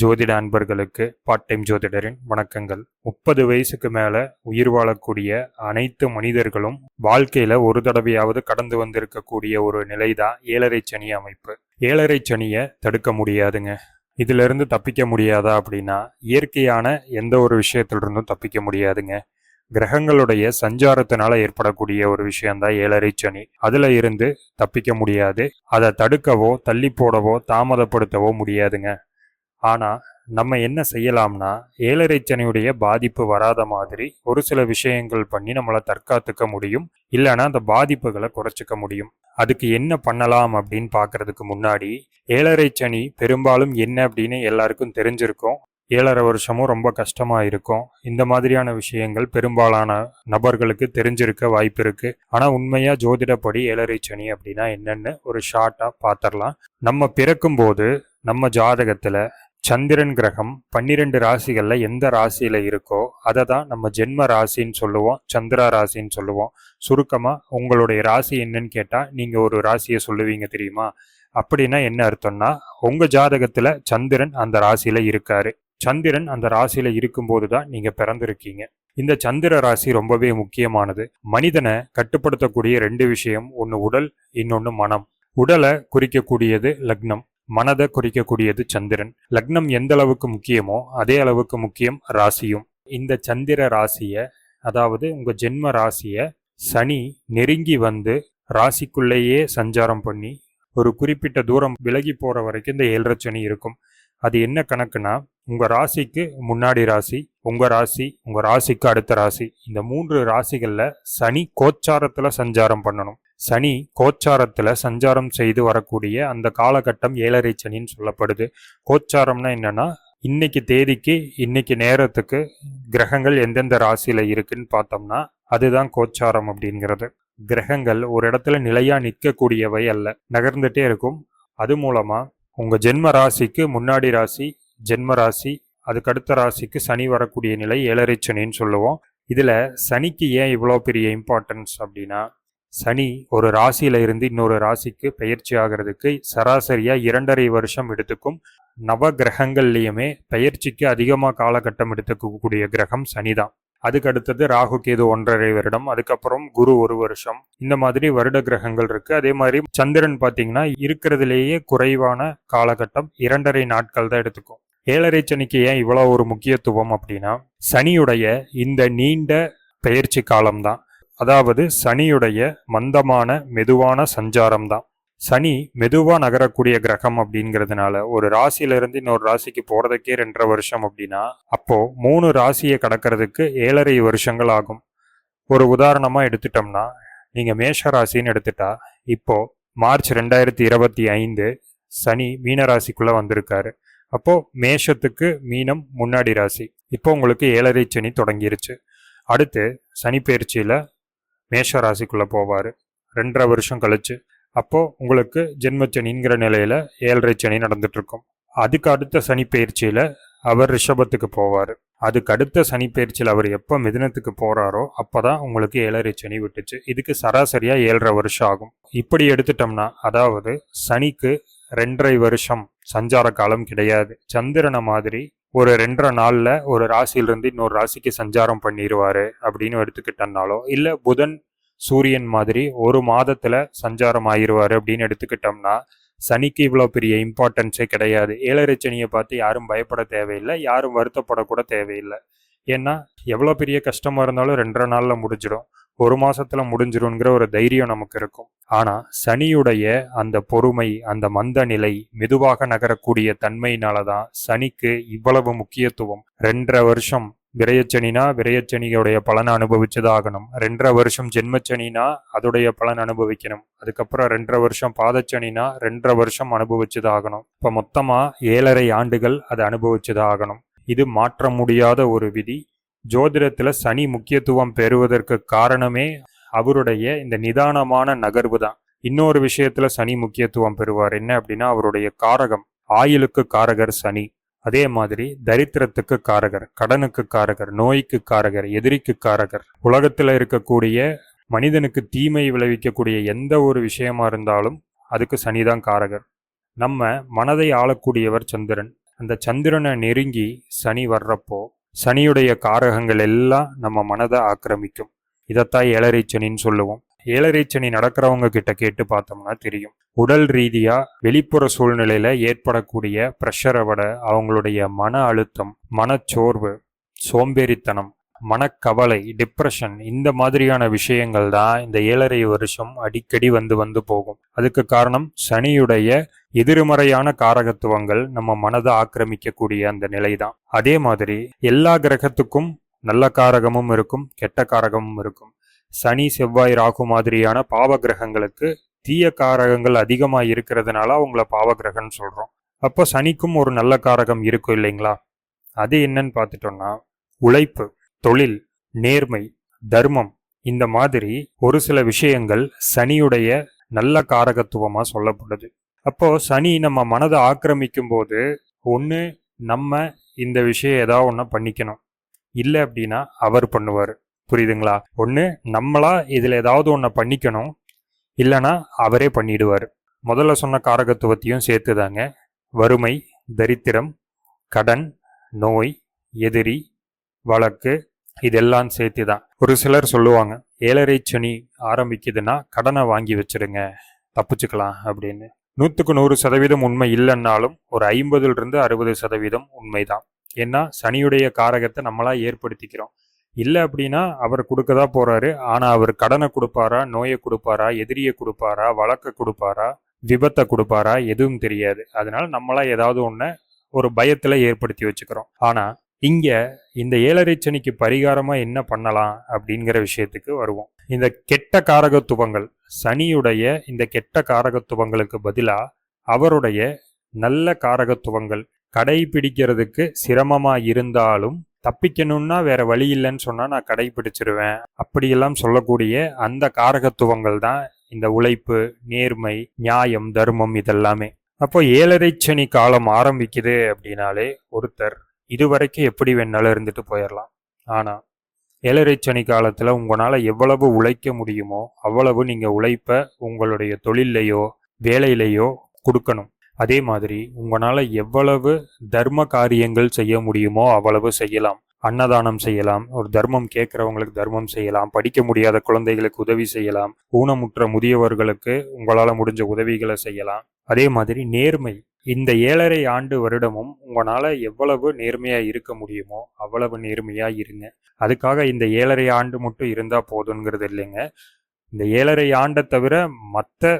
ஜோதிட அன்பர்களுக்கு part time ஜோதிடரின் வணக்கங்கள். முப்பது வயசுக்கு மேலே உயிர் வாழக்கூடிய அனைத்து மனிதர்களும் வாழ்க்கையில் ஒரு தடவையாவது கடந்து வந்திருக்கக்கூடிய ஒரு நிலைதான் ஏழரை சனி அமைப்பு. ஏழரை சனியை தடுக்க முடியாதுங்க. இதிலிருந்து தப்பிக்க முடியாதா அப்படின்னா இயற்கையான எந்த ஒரு விஷயத்திலிருந்தும் தப்பிக்க முடியாதுங்க. கிரகங்களுடைய சஞ்சாரத்தினால ஏற்படக்கூடிய ஒரு விஷயம்தான் ஏழரை சனி. அதுல இருந்து தப்பிக்க முடியாது. அதை தடுக்கவோ தள்ளி போடவோ தாமதப்படுத்தவோ முடியாதுங்க. ஆனால் நம்ம என்ன செய்யலாம்னா ஏழரை சனியுடைய பாதிப்பு வராத மாதிரி ஒரு சில விஷயங்கள் பண்ணி நம்மளை தற்காத்துக்க முடியும். இல்லைன்னா அந்த பாதிப்புகளை குறைச்சிக்க முடியும். அதுக்கு என்ன பண்ணலாம் அப்படின்னு பார்க்கறதுக்கு முன்னாடி ஏழரை சனி பெரும்பாலும் என்ன அப்படின்னு எல்லாருக்கும் தெரிஞ்சிருக்கும். ஏழரை வருஷமும் ரொம்ப கஷ்டமாக இருக்கும். இந்த மாதிரியான விஷயங்கள் பெரும்பாலான நபர்களுக்கு தெரிஞ்சிருக்க வாய்ப்பு இருக்கு. ஆனால் உண்மையாக ஜோதிடப்படி ஏழரை சனி அப்படின்னா என்னென்னு ஒரு ஷார்ட்டாக பார்த்துடலாம் நம்ம பிறக்கும்போது நம்ம ஜாதகத்தில் சந்திரன் கிரகம் பன்னிரெண்டு ராசிகளில் எந்த ராசியில் இருக்கோ அதை தான் நம்ம ஜென்ம ராசின்னு சொல்லுவோம் சந்திரா ராசின்னு சொல்லுவோம். சுருக்கமாக உங்களுடைய ராசி என்னன்னு கேட்டால் நீங்கள் ஒரு ராசியை சொல்லுவீங்க தெரியுமா? அப்படின்னா என்ன அர்த்தம்னா உங்கள் ஜாதகத்தில் சந்திரன் அந்த ராசியில் இருக்காரு. சந்திரன் அந்த ராசியில் இருக்கும்போது தான் நீங்கள் பிறந்திருக்கீங்க. இந்த சந்திர ராசி ரொம்பவே முக்கியமானது. மனிதனை கட்டுப்படுத்தக்கூடிய ரெண்டு விஷயம் ஒன்று உடல் இன்னொன்று மனம். உடலை குறிக்கக்கூடியது லக்னம். மனதை குறிக்கக்கூடியது சந்திரன். லக்னம் எந்த அளவுக்கு முக்கியமோ அதே அளவுக்கு முக்கியம் ராசியும். இந்த சந்திர ராசியை அதாவது உங்கள் ஜென்ம ராசியை சனி நெருங்கி வந்து ராசிக்குள்ளேயே சஞ்சாரம் பண்ணி ஒரு குறிப்பிட்ட தூரம் விலகி போகிற வரைக்கும் இந்த ஏழரை சனி இருக்கும். அது என்ன கணக்குனா உங்கள் ராசிக்கு முன்னாடி ராசி உங்கள் ராசி உங்கள் ராசிக்கு அடுத்த ராசி. இந்த மூன்று ராசிகளில் சனி கோச்சாரத்தில் சஞ்சாரம் பண்ணணும். சனி கோச்சாரத்தில் சஞ்சாரம் செய்து வரக்கூடிய அந்த காலகட்டம் ஏழரை சனின்னு சொல்லப்படுது. கோச்சாரம்னா என்னன்னா இன்னைக்கு தேதிக்கு இன்னைக்கு நேரத்துக்கு கிரகங்கள் எந்தெந்த ராசியில் இருக்குன்னு பார்த்தோம்னா அதுதான் கோச்சாரம் அப்படிங்கிறது. கிரகங்கள் ஒரு இடத்துல நிலையாக நிற்கக்கூடியவை அல்ல. நகர்ந்துட்டே இருக்கும். அது மூலமாக உங்கள் ஜென்ம ராசிக்கு முன்னாடி ராசி ஜென்ம ராசி அதுக்கு அடுத்த ராசிக்கு சனி வரக்கூடிய நிலை ஏழரை சனின்னு சொல்லுவோம். இதில் சனிக்கு ஏன் இவ்வளோ பெரிய இம்பார்ட்டன்ஸ் அப்படின்னா சனி ஒரு ராசியில இருந்து இன்னொரு ராசிக்கு பயிற்சி ஆகிறதுக்கு சராசரியா இரண்டரை வருஷம் எடுத்துக்கும் நவ கிரகங்கள்லையுமே பயிற்சிக்கு அதிகமாக காலகட்டம் எடுத்துக்கக்கூடிய கிரகம் சனிதான். அதுக்கு அடுத்தது ராகு கேது ஒன்றரை வருடம் அதுக்கப்புறம் குரு ஒரு வருஷம் இந்த மாதிரி வருட கிரகங்கள் இருக்கு. அதே மாதிரி சந்திரன் பார்த்தீங்கன்னா இருக்கிறதுலேயே குறைவான காலகட்டம் இரண்டரை நாட்கள் தான் எடுத்துக்கும். ஏழரை சனிக்கு ஏன் இவ்வளோ ஒரு முக்கியத்துவம் அப்படின்னா சனியுடைய இந்த நீண்ட பயிற்சி காலம்தான். அதாவது சனியுடைய மந்தமான மெதுவான சஞ்சாரம் தான் சனி மெதுவாக நகரக்கூடிய கிரகம் அப்படிங்கிறதுனால ஒரு ராசியிலிருந்து இன்னொரு ராசிக்கு போகிறதுக்கே ரெண்டரை வருஷம் அப்படின்னா அப்போது மூணு ராசியை கடக்கிறதுக்கு ஏழரை வருஷங்கள் ஆகும். ஒரு உதாரணமாக எடுத்துட்டோம்னா நீங்கள் மேஷ ராசின்னு எடுத்துட்டா இப்போ மார்ச் ரெண்டாயிரத்தி இருபத்தி ஐந்து சனி மீன ராசிக்குள்ளே வந்திருக்காரு. அப்போது மேஷத்துக்கு மீனம் முன்னாடி ராசி. இப்போ உங்களுக்கு ஏழரை சனி தொடங்கிருச்சு. அடுத்து சனி பயிற்சியில் மேஷ போவார். ரெண்டரை வருஷம் கழிச்சு. அப்போ உங்களுக்கு ஜென்மச்சனிங்கிற நிலையில ஏழரை சனி நடந்துட்டு இருக்கும் அதுக்கு அடுத்த சனி பயிற்சியில அவர் ரிஷபத்துக்கு போவார். அதுக்கு அடுத்த சனி பயிற்சியில் அவர் எப்போ மிதினத்துக்கு போகிறாரோ அப்போ தான் உங்களுக்கு ஏழரை சனி விட்டுச்சு. இதுக்கு சராசரியாக ஏழரை வருஷம் ஆகும். இப்படி எடுத்துட்டோம்னா அதாவது சனிக்கு ரெண்டரை வருஷம் சஞ்சார காலம் கிடையாது. சந்திரனை மாதிரி ஒரு ரெண்டரை நாளில் ஒரு ராசியிலிருந்து இன்னொரு ராசிக்கு சஞ்சாரம் பண்ணிடுவாரு அப்படின்னு எடுத்துக்கிட்டோம்னாலோ இல்லை புதன் சூரியன் மாதிரி ஒரு மாதத்தில் சஞ்சாரம் ஆயிடுவாரு அப்படின்னு எடுத்துக்கிட்டோம்னா சனிக்கு இவ்வளோ பெரிய இம்பார்ட்டன்ஸே கிடையாது. ஏழரை சனியை பார்த்து யாரும் பயப்பட தேவையில்லை யாரும் வருத்தப்படக்கூட தேவையில்லை. ஏன்னா எவ்வளோ பெரிய கஷ்டமாக இருந்தாலும் ரெண்டரை நாளில் முடிஞ்சிடும். ஒரு மாசத்துல முடிஞ்சிருங்கிற ஒரு தைரியம் நமக்கு இருக்கும். ஆனா சனியுடைய அந்த பொறுமை அந்த மந்த நிலை மெதுவாக நகரக்கூடிய தன்மையினாலதான் சனிக்கு இவ்வளவு முக்கியத்துவம். ரெண்டரை வருஷம் விரையச்சனினா விரையச்சனியுடைய பலனை அனுபவிச்சதாகணும் ரெண்டரை வருஷம் ஜென்மச்சனினா அதோடைய பலன் அனுபவிக்கணும். அதுக்கப்புறம் ரெண்டரை வருஷம் பாதச்சனினா ரெண்டரை வருஷம் அனுபவிச்சதாகணும் இப்ப மொத்தமா ஏழரை ஆண்டுகள் அதை அனுபவிச்சதாகணும் இது மாற்ற முடியாத ஒரு விதி. ஜோதிடத்தில் சனி முக்கியத்துவம் பெறுவதற்கு காரணமே அவருடைய இந்த நிதானமான நகர்வு தான் இன்னொரு விஷயத்துல சனி முக்கியத்துவம் பெறுவார். என்ன அப்படின்னா அவருடைய காரகம் ஆயுளுக்கு காரகர் சனி. அதே மாதிரி தரித்திரத்துக்கு காரகர் கடனுக்கு காரகர் நோய்க்கு காரகர் எதிரிக்கு காரகர். உலகத்துல இருக்கக்கூடிய மனிதனுக்கு தீமை விளைவிக்கக்கூடிய எந்த ஒரு விஷயமா இருந்தாலும் அதுக்கு சனிதான் காரகர். நம்ம மனதை ஆளக்கூடியவர் சந்திரன். அந்த சந்திரனை நெருங்கி சனி வர்றப்போ சனியுடைய காரகங்கள் எல்லாம் நம்ம மனதை ஆக்கிரமிக்கும். இதைத்தான் ஏழரை சனின்னு சொல்லுவோம். ஏழரை சனி நடக்கிறவங்க கிட்ட கேட்டு பார்த்தோம்னா தெரியும். உடல் ரீதியா வெளிப்புற சூழ்நிலையில ஏற்படக்கூடிய ப்ரெஷரை விட அவங்களுடைய மன அழுத்தம் மனச்சோர்வு சோம்பேறித்தனம் மனக்கவலை டிப்ரெஷன் இந்த மாதிரியான விஷயங்கள் தான் இந்த ஏழரை வருஷம் அடிக்கடி வந்து வந்து போகும். அதுக்கு காரணம் சனியுடைய எதிர்மறையான காரகத்துவங்கள் நம்ம மனதை ஆக்கிரமிக்கக்கூடிய அந்த நிலை தான் அதே மாதிரி எல்லா கிரகத்துக்கும் நல்ல காரகமும் இருக்கும் கெட்ட காரகமும் இருக்கும். சனி செவ்வாய் ராகு மாதிரியான பாவ கிரகங்களுக்கு தீய காரகங்கள் அதிகமாக இருக்கிறதுனால அவங்கள பாவ கிரகம்னு சொல்கிறோம் அப்போ சனிக்கும் ஒரு நல்ல காரகம் இருக்கும் இல்லைங்களா? அது என்னன்னு பார்த்துட்டோம்னா உழைப்பு. தொழில் நேர்மை தர்மம் இந்த மாதிரி ஒரு சில விஷயங்கள் சனியுடைய நல்ல காரகத்துவமாக சொல்லப்படுது. அப்போ சனி நம்ம மனதை ஆக்கிரமிக்கும் போது ஒன்று நம்ம இந்த விஷயம் ஏதாவது ஒன்று பண்ணிக்கணும். இல்லை அப்படின்னா அவர் பண்ணுவார். புரியுதுங்களா? ஒன்று நம்மளா இதில் ஏதாவது ஒன்று பண்ணிக்கணும். இல்லைன்னா அவரே பண்ணிடுவார். முதல்ல சொன்ன காரகத்துவத்தையும் சேர்த்துதாங்க. வறுமை தரித்திரம் கடன் நோய் எதிரி வழக்கு இதெல்லாம் சேர்த்து தான் ஒரு சிலர் சொல்லுவாங்க ஏழரை சனி ஆரம்பிக்குதுன்னா கடனை வாங்கி வச்சிடுங்க தப்பிச்சுக்கலாம் அப்படின்னு. நூற்றுக்கு நூறு சதவீதம் உண்மை இல்லைன்னாலும் ஒரு ஐம்பதுலேருந்து அறுபது சதவீதம் உண்மைதான். ஏன்னா சனியுடைய காரகத்தை நம்மளா ஏற்படுத்திக்கிறோம். இல்லை அப்படின்னா அவர் கொடுக்க தான் போகிறாரு ஆனால் அவர் கடனை கொடுப்பாரா நோயை கொடுப்பாரா எதிரியை கொடுப்பாரா வழக்கை கொடுப்பாரா விபத்தை கொடுப்பாரா எதுவும் தெரியாது. அதனால நம்மளா ஏதாவது ஒன்று ஒரு பயத்தில் ஏற்படுத்தி வச்சுக்கிறோம். ஆனால் இங்கே இந்த ஏழரை சனிக்கு பரிகாரமாக என்ன பண்ணலாம் அப்படிங்கிற விஷயத்துக்கு வருவோம். இந்த கெட்ட காரகத்துவங்கள் சனியுடைய இந்த கெட்ட காரகத்துவங்களுக்கு பதிலாக அவருடைய நல்ல காரகத்துவங்கள் கடைபிடிக்கிறதுக்கு சிரமமாக இருந்தாலும் தப்பிக்கணும்னா வேற வழி இல்லைன்னு சொன்னால் நான் கடைபிடிச்சிருவேன். அப்படியெல்லாம் சொல்லக்கூடிய அந்த காரகத்துவங்கள் தான் இந்த உழைப்பு நேர்மை நியாயம் தர்மம் இதெல்லாமே. அப்போ ஏழரை சனி காலம் ஆரம்பிக்குது அப்படின்னாலே ஒருத்தர் இதுவரைக்கும் எப்படி வேணாலும் இருந்துட்டு போயிடலாம். ஆனால் ஏழரை சனி காலத்தில் உங்களால் எவ்வளவு உழைக்க முடியுமோ அவ்வளவு நீங்கள் உழைப்ப உங்களுடைய தொழிலையோ வேலையிலையோ கொடுக்கணும். அதே மாதிரி உங்களால் எவ்வளவு தர்ம காரியங்கள் செய்ய முடியுமோ அவ்வளவு செய்யலாம். அன்னதானம் செய்யலாம். ஒரு தர்மம் கேட்குறவங்களுக்கு தர்மம் செய்யலாம். படிக்க முடியாத குழந்தைகளுக்கு உதவி செய்யலாம். ஊனமுற்ற முதியவர்களுக்கு உங்களால் முடிஞ்ச உதவிகளை செய்யலாம். அதே மாதிரி நேர்மை. இந்த ஏழரை ஆண்டு வருடமும் உங்களால் எவ்வளவு நேர்மையாக இருக்க முடியுமோ அவ்வளவு நேர்மையாக இருங்க. அதுக்காக இந்த ஏழரை ஆண்டு மட்டும் இருந்தால் போதுங்கிறது இல்லைங்க. இந்த ஏழரை ஆண்டை தவிர மற்ற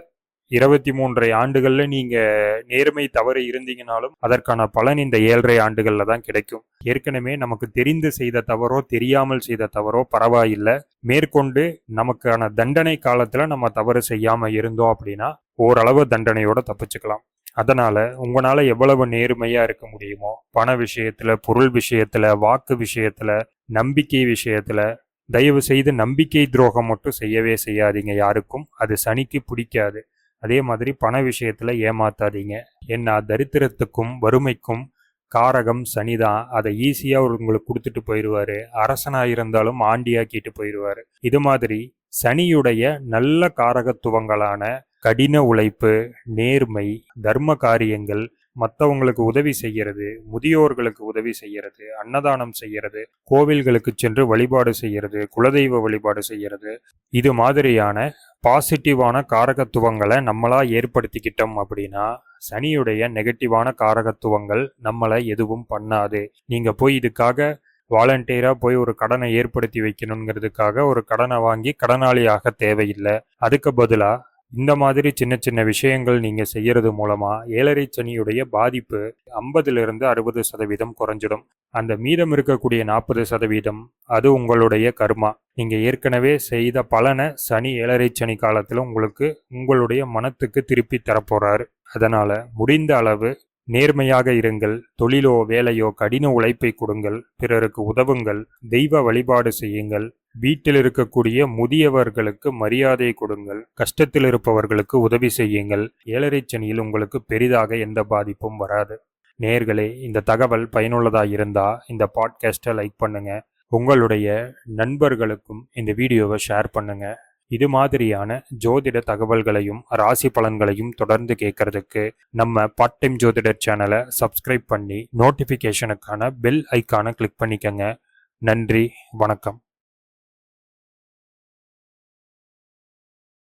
இருபத்தி மூன்றரை ஆண்டுகளில் நீங்கள் நேர்மை தவறு இருந்தீங்கனாலும் அதற்கான பலன் இந்த ஏழரை ஆண்டுகளில் தான் கிடைக்கும். ஏற்கனவே நமக்கு தெரிந்து செய்த தவறோ தெரியாமல் செய்த தவறோ பரவாயில்லை. மேற்கொண்டு நமக்கான தண்டனை காலத்தில் நம்ம தவறு செய்யாமல் இருந்தோம் அப்படின்னா ஓரளவு தண்டனையோட தப்பிச்சுக்கலாம். அதனால் உங்களால் எவ்வளவு நேர்மையாக இருக்க முடியுமோ பண விஷயத்தில் பொருள் விஷயத்தில் வாக்கு விஷயத்தில் நம்பிக்கை விஷயத்தில் தயவு செய்து நம்பிக்கை துரோகம் மட்டும் செய்யவே செய்யாதீங்க யாருக்கும். அது சனிக்கு பிடிக்காது. அதே மாதிரி பண விஷயத்தில் ஏமாத்தாதீங்க. ஏன்னா தரித்திரத்துக்கும் வறுமைக்கும் காரகம் சனிதான். அதை ஈஸியாக உங்களுக்கு கொடுத்துட்டு போயிடுவாரு அரசனாக இருந்தாலும் ஆண்டியாக்கிட்டு போயிடுவாரு இது மாதிரி சனியுடைய நல்ல காரகத்துவங்களான கடின உழைப்பு நேர்மை தர்ம காரியங்கள் மற்றவங்களுக்கு உதவி செய்கிறது முதியோர்களுக்கு உதவி செய்கிறது அன்னதானம் செய்கிறது கோவில்களுக்கு சென்று வழிபாடு செய்கிறது குலதெய்வ வழிபாடு செய்கிறது. இது மாதிரியான பாசிட்டிவான காரகத்துவங்களை நம்மளா ஏற்படுத்திக்கிட்டோம் அப்படின்னா சனியுடைய நெகட்டிவான காரகத்துவங்கள் நம்மளை எதுவும் பண்ணாது. நீங்கள் போய் இதுக்காக வாலண்டியராக போய் ஒரு கடனை ஏற்படுத்தி வைக்கணுங்கிறதுக்காக ஒரு கடனை வாங்கி கடனாளியாக தேவையில்லை. அதுக்கு பதிலாக இந்த மாதிரி சின்ன சின்ன விஷயங்கள் நீங்கள் செய்யறது மூலமாக ஏழரை சனியுடைய பாதிப்பு ஐம்பதுலேருந்து அறுபது சதவீதம் குறைஞ்சிடும். அந்த மீதம் இருக்கக்கூடிய நாற்பது சதவீதம் அது உங்களுடைய கர்மா. நீங்கள் ஏற்கனவே செய்த பலனை சனி ஏழரை சனி காலத்தில் உங்களுக்கு உங்களுடைய மனத்துக்கு திருப்பி தரப்போகிறாரு அதனால் முடிந்த அளவு நேர்மையாக இருங்கள். தொழிலோ வேலையோ கடின உழைப்பை கொடுங்கள். பிறருக்கு உதவுங்கள். தெய்வ வழிபாடு செய்யுங்கள். வீட்டில் இருக்கக்கூடிய முதியவர்களுக்கு மரியாதை கொடுங்கள். கஷ்டத்தில் இருப்பவர்களுக்கு உதவி செய்யுங்கள். ஏழரை சனியில் உங்களுக்கு பெரிதாக எந்த பாதிப்பும் வராது. நேர்களே இந்த தகவல் பயனுள்ளதாக இருந்தால் இந்த பாட்காஸ்ட்டை லைக் பண்ணுங்க. உங்களுடைய நண்பர்களுக்கும் இந்த வீடியோவை ஷேர் பண்ணுங்க. இது மாதிரியான ஜோதிட தகவல்களையும் ராசி பலன்களையும் தொடர்ந்து கேட்கறதுக்கு நம்ம பார்ட் டைம் ஜோதிடர் சேனலை சப்ஸ்கிரைப் பண்ணி நோட்டிஃபிகேஷனுக்கான பெல் ஐக்கானை கிளிக் பண்ணிக்கங்க. நன்றி வணக்கம்.